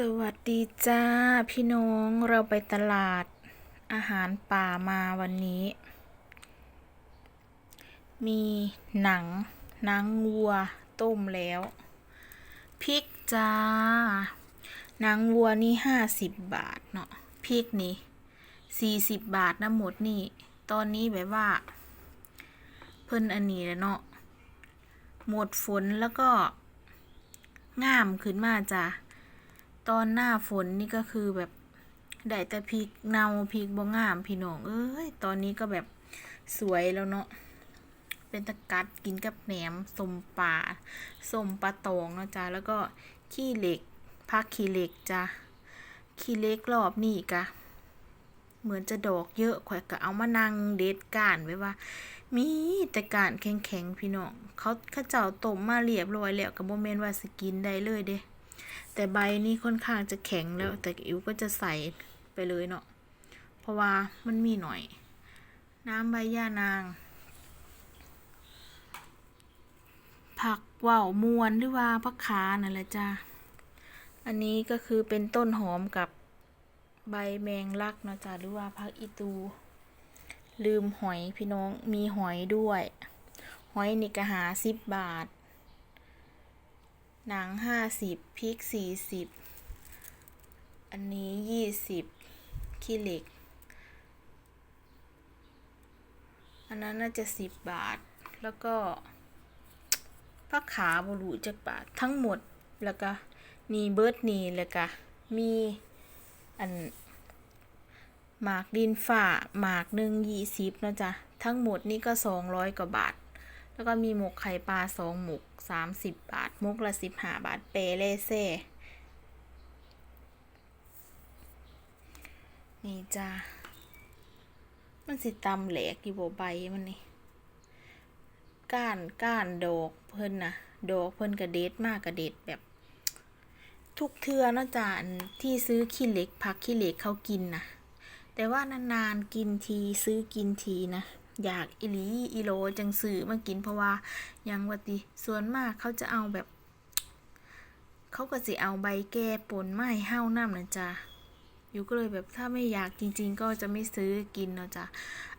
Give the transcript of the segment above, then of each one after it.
สวัสดีจ้า พี่น้องเราไปตลาดอาหารป่ามาวันนี้ มีหนังหนังวัวต้มแล้วพริกจ้าหนังวัวนี่ห้าสิบบาทเนาะพริกนี่สี่สิบบาทนะหมดนี่ ตอนนี้แบบว่า เพิ่นอันนี้แล้วเนาะหมดฝนแล้วก็งามขึ้นมาจ้า ตอนหน้าฝนนี่ก็คือแบบได้แต่พริกเนาพริกบ่งามพี่น้องเอ้ยตอนนี้ก็แบบสวยแล้วเนาะเป็นตะกัดกินกับแหนมสมปลาสมปลาตองนะจ้าแล้วก็ขี้เหล็กพักขี้เหล็กจ้าขี้เหล็กรอบนี่กะเหมือนจะดอกเยอะข่อยก็เอามานั่งเด็ดก้านไว้ว่า มีแต่ก้านแข็งๆพี่น้องเขาเขาเจ้าต้มมาเรียบร้อยแล้วก็บ่แม่นว่าสิกินได้เลยเด้ แต่ใบนี่ค่อนข้างจะแข็งแล้ว แต่อิ๋วก็จะใส่ไปเลยเนาะเพราะว่ามันมีหน่อย น้ำใบย่านาง ผักว่าวมวนหรือว่าผักขานั่นแหละจ้าอันนี้ก็คือเป็นต้นหอมกับใบแมงลักเนาะจ้าหรือว่าผักอีตู ลืมหอยพี่น้องมีหอยด้วย หอยนี่ก็หาสิบบาท หนังห้าสิบพริกสี่สิบอันนี้ยี่สิบขี้เหล็ก อันนั้นน่าจะสิบบาท แล้วก็ผักขาบรูจักบาททั้งหมดแล้วก็นี่เบิร์ดนี่แล้วก็มีอันหมากดินฝ่าหมากหนึ่งยี่สิบนะจ๊ะ ทั้งหมดนี่ก็สองร้อยกว่าบาท แล้วก็มีหมกไข่ปลาสองหมกสามสิบบาทหมกละสิบห้าบาทเปเล่เซ่นี่จ้ามันสิตำแหลกอยู่บ่ใบมันนี่ก้านก้านดอกเพิ่นนะดอกเพิ่นกระเด็ดมากกระเด็ดแบบ ทุกเทือนาะจ้าอันที่ซื้อขี้เหล็กพักขี้เหล็กเขากินนะแต่ว่านานๆกินทีซื้อกินทีนะ อยากอิลีอิโลจังซื้อมากินเพราะว่ายังวัติส่วนมากเขาจะเอาแบบ เขาก็จะเอาใบแก้ปนไม้ห้าวน้ำนะจ๊ะอยู่ก็เลยแบบถ้าไม่อยากจริง ๆ ก็จะไม่ซื้อกินเนาะจ้ะ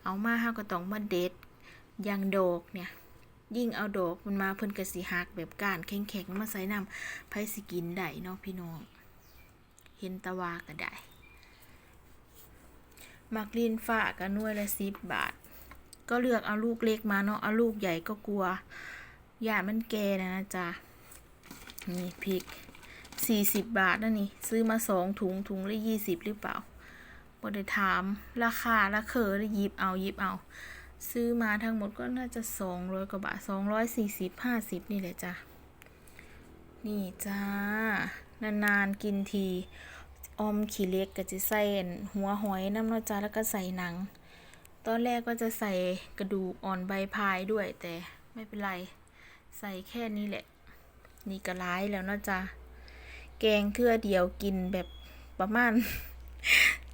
เอามาห้าวก็ต้องมาเด็ดยางดอกเนี่ย ยิ่งเอาดอกมันมาเพิ่นกระสีหักแบบก้านแข็งๆมาใส่น้ำไผสิกินได้เนาะพี่น้อง เห็นตะวาก็ได้มักลินฝากกันน่วยละสิบบาท ก็เลือกเอาลูกเล็กมาเนาะเอาลูกใหญ่ก็กลัวหยาดมันแก่นะนะจ๊ะนี่พริกสี่สิบบาทนะนี่ ซื้อมาสองถุงถุงละยี่สิบหรือเปล่าบ่ได้ถาม ราคาละเคอได้หยิบเอายิบเอา ซื้อมาทั้งหมดก็น่าจะสองร้อยกว่าบาทสองร้อยสี่สิบห้าสิบนี่แหละจ้ะนี่จ้านานๆกินทีออมขี้เล็กก็จะใส่หัวหอยน้ำเนาะจ้าแล้วก็ใส่หนัง ตอนแรกก็จะใส่กระดูกอ่อนใบพายด้วยแต่ไม่เป็นไร ใส่แค่นี้แหละ นี่ก็ร้ายแล้วเนาะจ้าแกงเทื่อเดียวกินแบบประมาณ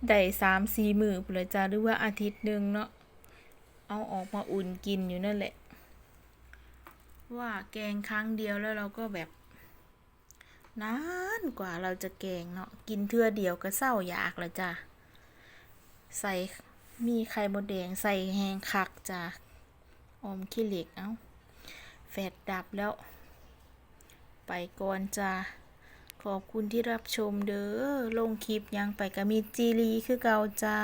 ได้สามสี่มือเลยจ้าหรือว่าอาทิตย์หนึ่งเนาะเอาออกมาอุ่นกินอยู่นั่นแหละ ว่าแกงครั้งเดียวแล้วเราก็แบบนานกว่าเราจะแกงเนาะกินเทื่อเดียวก็เศร้าอยากแล้วจ้ะใส่ มีไข่มดแดงใส่แหงคักจ้ะออมขี้เหล็กเอาแฟดดับแล้ว ไปก่อนจ้าขอบคุณที่รับชมเด้อลงคลิปยังไปก็มีจีรีคือเก่าจ้า